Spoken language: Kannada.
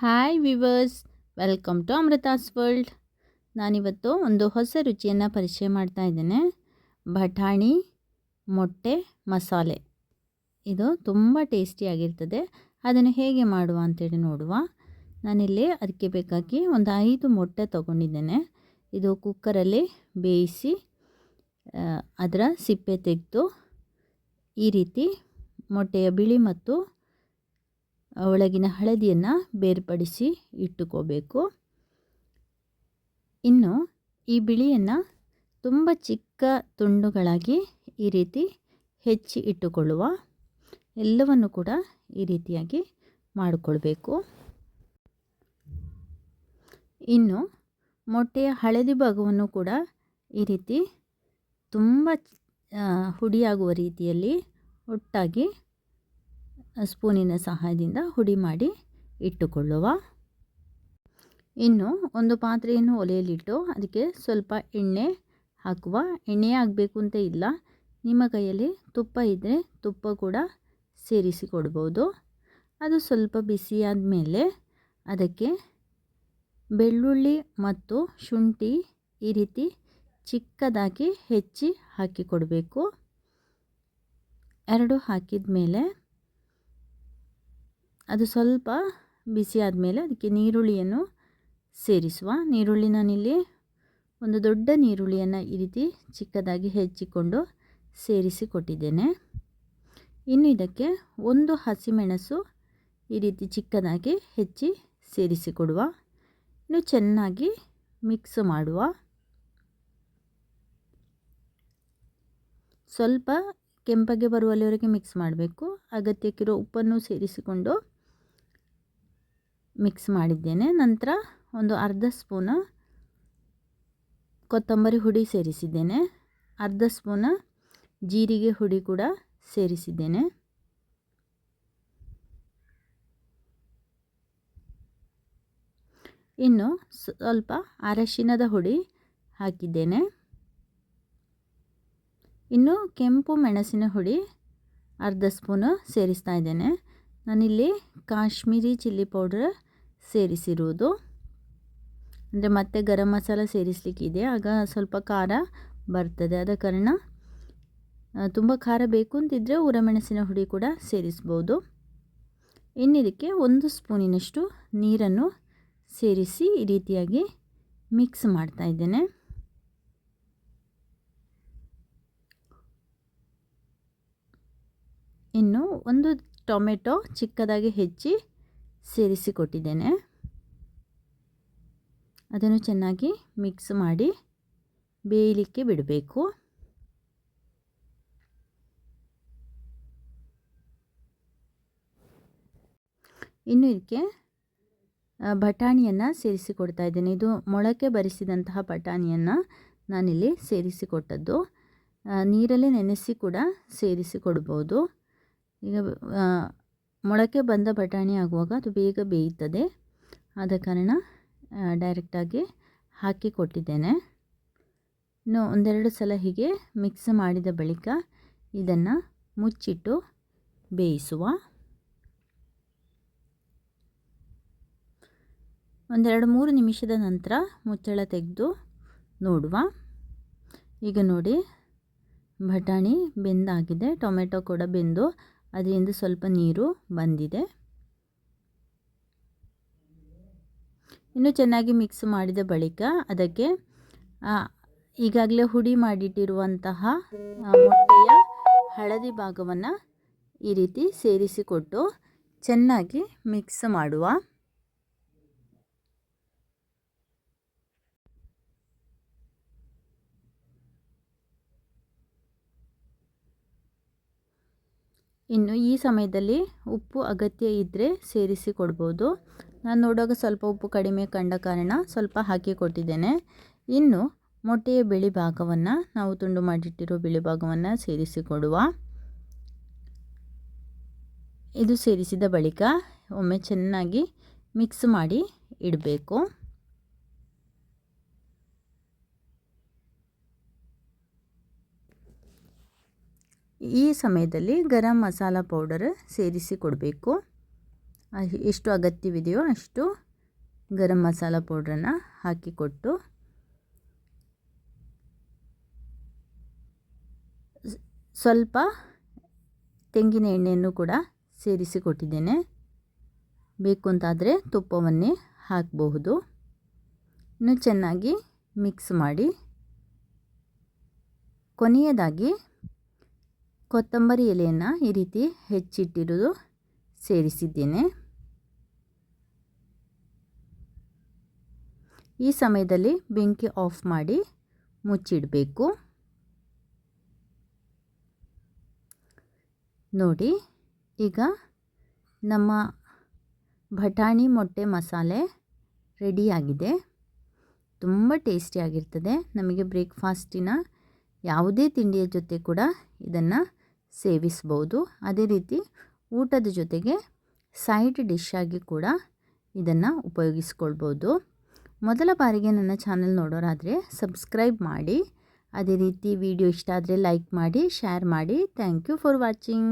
Hi viewers welcome to Amrita's world ನಾನಿವತ್ತು ಒಂದು ಹೊಸ ರುಚಿಯನ್ನು ಪರಿಚಯ ಮಾಡ್ತಾ ಇದ್ದೇನೆ. ಬಟಾಣಿ, ಮೊಟ್ಟೆ, ಮಸಾಲೆ. ಇದು ತುಂಬ ಟೇಸ್ಟಿಯಾಗಿರ್ತದೆ ಅದನ್ನು ಹೇಗೆ ಮಾಡುವ ಅಂತೇಳಿ ನೋಡುವ. ನಾನಿಲ್ಲಿ ಅದಕ್ಕೆ ಬೇಕಾಗಿ ಒಂದು ಐದು ಮೊಟ್ಟೆ ತೊಗೊಂಡಿದ್ದೇನೆ. ಇದು ಕುಕ್ಕರಲ್ಲಿ ಬೇಯಿಸಿ ಅದರ ಸಿಪ್ಪೆ ತೆಗೆದು, ಈ ರೀತಿ ಮೊಟ್ಟೆಯ ಬಿಳಿ ಮತ್ತು ಒಳಗಿನ ಹಳದಿಯನ್ನು ಬೇರ್ಪಡಿಸಿ ಇಟ್ಟುಕೋಬೇಕು. ಇನ್ನು ಈ ಬಿಳಿಯನ್ನು ತುಂಬ ಚಿಕ್ಕ ತುಂಡುಗಳಾಗಿ ಈ ರೀತಿ ಹೆಚ್ಚಿ ಇಟ್ಟುಕೊಳ್ಳುವ ಎಲ್ಲವನ್ನು ಕೂಡ ಈ ರೀತಿಯಾಗಿ ಮಾಡಿಕೊಳ್ಬೇಕು. ಇನ್ನು ಮೊಟ್ಟೆಯ ಹಳದಿ ಭಾಗವನ್ನು ಕೂಡ ಈ ರೀತಿ ತುಂಬ ಹುಡಿಯಾಗುವ ರೀತಿಯಲ್ಲಿ ಒಟ್ಟಾಗಿ ಸ್ಪೂನಿನ ಸಹಾಯದಿಂದ ಹುಡಿ ಮಾಡಿ ಇಟ್ಟುಕೊಳ್ಳುವ. ಇನ್ನು ಒಂದು ಪಾತ್ರೆಯನ್ನು ಒಲೆಯಲ್ಲಿಟ್ಟು ಅದಕ್ಕೆ ಸ್ವಲ್ಪ ಎಣ್ಣೆ ಹಾಕುವ. ಎಣ್ಣೆ ಆಗಬೇಕು ಅಂತ ಇಲ್ಲ. ನಿಮ್ಮ ಕೈಯಲ್ಲಿ ತುಪ್ಪ ಇದ್ದರೆ ತುಪ್ಪ ಕೂಡ ಸೇರಿಸಿಕೊಡ್ಬೋದು ಅದು ಸ್ವಲ್ಪ ಬಿಸಿಯಾದ ಮೇಲೆ ಅದಕ್ಕೆ ಬೆಳ್ಳುಳ್ಳಿ ಮತ್ತು ಶುಂಠಿ ಈ ರೀತಿ ಚಿಕ್ಕದಾಗಿ ಹೆಚ್ಚಿ ಹಾಕಿಕೊಡಬೇಕು ಎರಡು ಹಾಕಿದ ಮೇಲೆ ಅದು ಸ್ವಲ್ಪ ಬಿಸಿ ಆದಮೇಲೆ ಅದಕ್ಕೆ ನೀರುಳ್ಳಿಯನ್ನು ಸೇರಿಸುವ. ನೀರುಳ್ಳಿ ನಾನಿಲ್ಲಿ ಒಂದು ದೊಡ್ಡ ನೀರುಳ್ಳಿಯನ್ನು ಈ ರೀತಿ ಚಿಕ್ಕದಾಗಿ ಹೆಚ್ಚಿಕೊಂಡು ಸೇರಿಸಿ ಕೊಟ್ಟಿದ್ದೇನೆ ಇನ್ನು ಇದಕ್ಕೆ ಒಂದು ಹಸಿಮೆಣಸು ಈ ರೀತಿ ಚಿಕ್ಕದಾಗಿ ಹೆಚ್ಚಿ ಸೇರಿಸಿ ಕೊಡುವ ಇನ್ನು ಚೆನ್ನಾಗಿ ಮಿಕ್ಸ್ ಮಾಡುವ. ಸ್ವಲ್ಪ ಕೆಂಪಗೆ ಬರುವಲ್ಲಿವರೆಗೆ ಮಿಕ್ಸ್ ಮಾಡಬೇಕು. ಅಗತ್ಯಕ್ಕಿರೋ ಉಪ್ಪನ್ನು ಸೇರಿಸಿಕೊಂಡು ಮಿಕ್ಸ್ ಮಾಡಿದ್ದೇನೆ. ನಂತರ ಒಂದು ಅರ್ಧ ಸ್ಪೂನ ಕೊತ್ತಂಬರಿ ಹುಡಿ ಸೇರಿಸಿದ್ದೇನೆ. ಅರ್ಧ ಸ್ಪೂನ ಜೀರಿಗೆ ಹುಡಿ ಕೂಡ ಸೇರಿಸಿದ್ದೇನೆ. ಇನ್ನು ಸ್ವಲ್ಪ ಅರಶಿನದ ಹುಡಿ ಹಾಕಿದ್ದೇನೆ. ಇನ್ನು ಕೆಂಪು ಮೆಣಸಿನ ಹುಡಿ ಅರ್ಧ ಸ್ಪೂನು ಸೇರಿಸ್ತಾ ಇದ್ದೇನೆ. ನಾನಿಲ್ಲಿ ಕಾಶ್ಮೀರಿ ಚಿಲ್ಲಿ ಪೌಡರ್ ಸೇರಿಸಿರುವುದು ಅಂದರೆ ಮತ್ತೆ ಗರಂ ಮಸಾಲ ಸೇರಿಸಲಿಕ್ಕಿದೆ. ಆಗ ಸ್ವಲ್ಪ ಖಾರ ಬರ್ತದೆ. ಆದ ಕಾರಣ ತುಂಬ ಖಾರ ಬೇಕು ಅಂತಿದ್ದರೆ ಉರಮೆಣಸಿನ ಹುಡಿ ಕೂಡ ಸೇರಿಸ್ಬೋದು. ಇನ್ನಿದಕ್ಕೆ ಒಂದು ಸ್ಪೂನಿನಷ್ಟು ನೀರನ್ನು ಸೇರಿಸಿ ಈ ರೀತಿಯಾಗಿ ಮಿಕ್ಸ್ ಮಾಡ್ತಾ ಇದ್ದೇನೆ. ಇನ್ನು ಒಂದು ಟೊಮೆಟೊ ಚಿಕ್ಕದಾಗಿ ಹೆಚ್ಚಿ ಸೇರಿಸಿ ಕೊಟ್ಟಿದ್ದೇನೆ ಅದನ್ನು ಚೆನ್ನಾಗಿ ಮಿಕ್ಸ್ ಮಾಡಿ ಬೇಯಲಿಕ್ಕೆ ಬಿಡಬೇಕು. ಇನ್ನು ಇದಕ್ಕೆ ಬಟಾಣಿಯನ್ನು ಸೇರಿಸಿಕೊಡ್ತಾ ಇದ್ದೇನೆ. ಇದು ಮೊಳಕೆ ಬರಿಸಿದಂತಹ ಬಟಾಣಿಯನ್ನು ನಾನಿಲ್ಲಿ ಸೇರಿಸಿಕೊಟ್ಟದ್ದು. ನೀರಲ್ಲಿ ನೆನೆಸಿ ಕೂಡ ಸೇರಿಸಿಕೊಡ್ಬೋದು. ಈಗ ಮೊಳಕೆ ಬಂದ ಬಟಾಣಿ ಆಗುವಾಗ ಅದು ಬೇಗ ಬೇಯುತ್ತದೆ. ಆದ ಕಾರಣ ಡೈರೆಕ್ಟಾಗಿ ಹಾಕಿ ಕೊಟ್ಟಿದ್ದೇನೆ. ಇನ್ನು ಒಂದೆರಡು ಸಲ ಹೀಗೆ ಮಿಕ್ಸ್ ಮಾಡಿದ ಬಳಿಕ ಇದನ್ನು ಮುಚ್ಚಿಟ್ಟು ಬೇಯಿಸುವ. ಒಂದೆರಡು ಮೂರು ನಿಮಿಷದ ನಂತರ ಮುಚ್ಚಳ ತೆಗೆದು ನೋಡುವ. ಈಗ ನೋಡಿ, ಬಟಾಣಿ ಬೆಂದಾಗಿದೆ, ಟೊಮೆಟೊ ಕೂಡ ಬೆಂದು ಅದರಿಂದ ಸ್ವಲ್ಪ ನೀರು ಬಂದಿದೆ. ಇನ್ನು ಚೆನ್ನಾಗಿ ಮಿಕ್ಸ್ ಮಾಡಿದ ಬಳಿಕ ಅದಕ್ಕೆ ಈಗಾಗಲೇ ಹುಡಿ ಮಾಡಿಟ್ಟಿರುವಂತಹ ಮೊಟ್ಟೆಯ ಹಳದಿ ಭಾಗವನ್ನು ಈ ರೀತಿ ಸೇರಿಸಿಕೊಟ್ಟು ಚೆನ್ನಾಗಿ ಮಿಕ್ಸ್ ಮಾಡುವ. ಇನ್ನು ಈ ಸಮಯದಲ್ಲಿ ಉಪ್ಪು ಅಗತ್ಯ ಇದ್ದರೆ ಸೇರಿಸಿ ಕೊಡ್ಬೋದು. ನಾನು ನೋಡುವಾಗ ಸ್ವಲ್ಪ ಉಪ್ಪು ಕಡಿಮೆ ಕಂಡ ಕಾರಣ ಸ್ವಲ್ಪ ಹಾಕಿ ಕೊಟ್ಟಿದ್ದೇನೆ. ಇನ್ನು ಮೊಟ್ಟೆಯ ಬಿಳಿ ಭಾಗವನ್ನು ನಾವು ತುಂಡು ಮಾಡಿಟ್ಟಿರೋ ಬಿಳಿ ಭಾಗವನ್ನು ಸೇರಿಸಿ ಕೊಡುವ. ಇದು ಸೇರಿಸಿದ ಬಳಿಕ ಒಮ್ಮೆ ಚೆನ್ನಾಗಿ ಮಿಕ್ಸ್ ಮಾಡಿ ಇಡಬೇಕು. ಈ ಸಮಯದಲ್ಲಿ ಗರಂ ಮಸಾಲ ಪೌಡರ್ ಸೇರಿಸಿ ಕೊಡಬೇಕು. ಎಷ್ಟು ಅಗತ್ಯವಿದೆಯೋ ಅಷ್ಟು ಗರಂ ಮಸಾಲ ಪೌಡ್ರನ್ನು ಹಾಕಿಕೊಟ್ಟು ಸ್ವಲ್ಪ ತೆಂಗಿನ ಎಣ್ಣೆಯನ್ನು ಕೂಡ ಸೇರಿಸಿ ಕೊಟ್ಟಿದ್ದೇನೆ. ಬೇಕು ಅಂತಾದರೆ ತುಪ್ಪವನ್ನೇ ಹಾಕಬಹುದು. ಇನ್ನು ಚೆನ್ನಾಗಿ ಮಿಕ್ಸ್ ಮಾಡಿ. ಕೊನೆಯದಾಗಿ ಕೊತ್ತಂಬರಿ ಎಲೆಯನ್ನು ಈ ರೀತಿ ಹೆಚ್ಚಿಟ್ಟಿರೋದು ಸೇರಿಸಿದ್ದೇನೆ. ಈ ಸಮಯದಲ್ಲಿ ಬೆಂಕಿ ಆಫ್ ಮಾಡಿ ಮುಚ್ಚಿಡಬೇಕು. ನೋಡಿ, ಈಗ ನಮ್ಮ ಬಟಾಣಿ ಮೊಟ್ಟೆ ಮಸಾಲೆ ರೆಡಿಯಾಗಿದೆ. ತುಂಬ ಟೇಸ್ಟಿಯಾಗಿರ್ತದೆ ನಮಗೆ ಬ್ರೇಕ್ಫಾಸ್ಟಿನ ಯಾವುದೇ ತಿಂಡಿಯ ಜೊತೆ ಕೂಡ ಇದನ್ನು ಸೇವಿಸ್ಬೋದು. ಅದೇ ರೀತಿ ಊಟದ ಜೊತೆಗೆ ಸೈಡ್ ಡಿಶ್ ಆಗಿ ಕೂಡ ಇದನ್ನು ಉಪಯೋಗಿಸ್ಕೊಳ್ಬೋದು. ಮೊದಲ ಬಾರಿಗೆ ನನ್ನ ಚಾನಲ್ ನೋಡೋರಾದರೆ ಸಬ್ಸ್ಕ್ರೈಬ್ ಮಾಡಿ. ಅದೇ ರೀತಿ ವಿಡಿಯೋ ಇಷ್ಟ ಆದರೆ ಲೈಕ್ ಮಾಡಿ ಶೇರ್ ಮಾಡಿ. Thank you for watching